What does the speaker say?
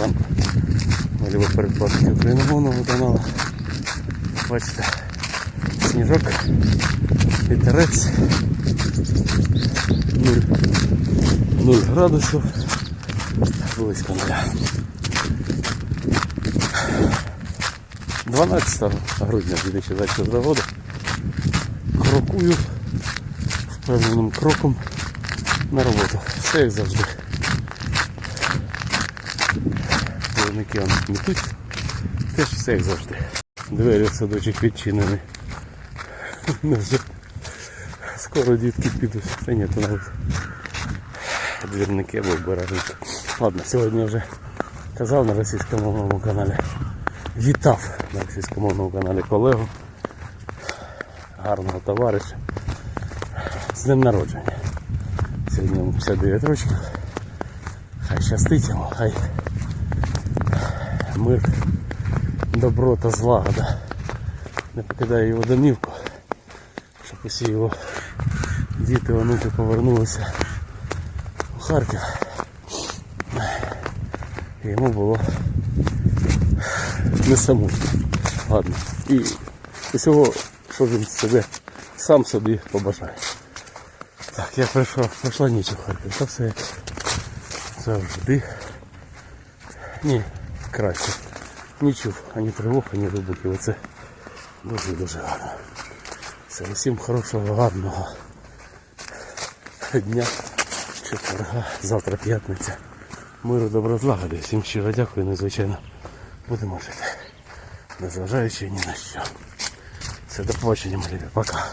ранку. Би передбачити україномовного каналу. Бачите, сніжок, вітерець, 0, 0 градусів, близько нуля. 12 грудня 2020 року крокую впевненим кроком на роботу. Все як завжди. Виробники он. Теж все як завжди. Двері в садочок відчинені. Ну скоро дітки підуть. Та ні, то навіть двірники або бережуть. Ладно, сьогодні вже казав на російськомовному каналі. Вітав на російськомовному каналі колегу. Гарного товариша. З днем народження. Сьогодні йому 59 років. Хай щастить йому, хай мир, добро та злагода не покидає його домівку, щоб усі його діти, онуки повернулися у Харків. Йому було не самотньо. Ладно. І усього, що він себе сам собі побажає. Так, я прийшов, пройшла ніч у Харків. Та все завжди. Ні, краще. Не ані тривог, ані вибухів. Оце дуже-дуже гарно. Все, усім хорошого, гарного дня, четверга, завтра п'ятниця. Миру, добро, злагоди. Всім щиро дякую, незвичайно. Будемо жити. Незважаючи ні на що. Все, до побачення, любі. Пока.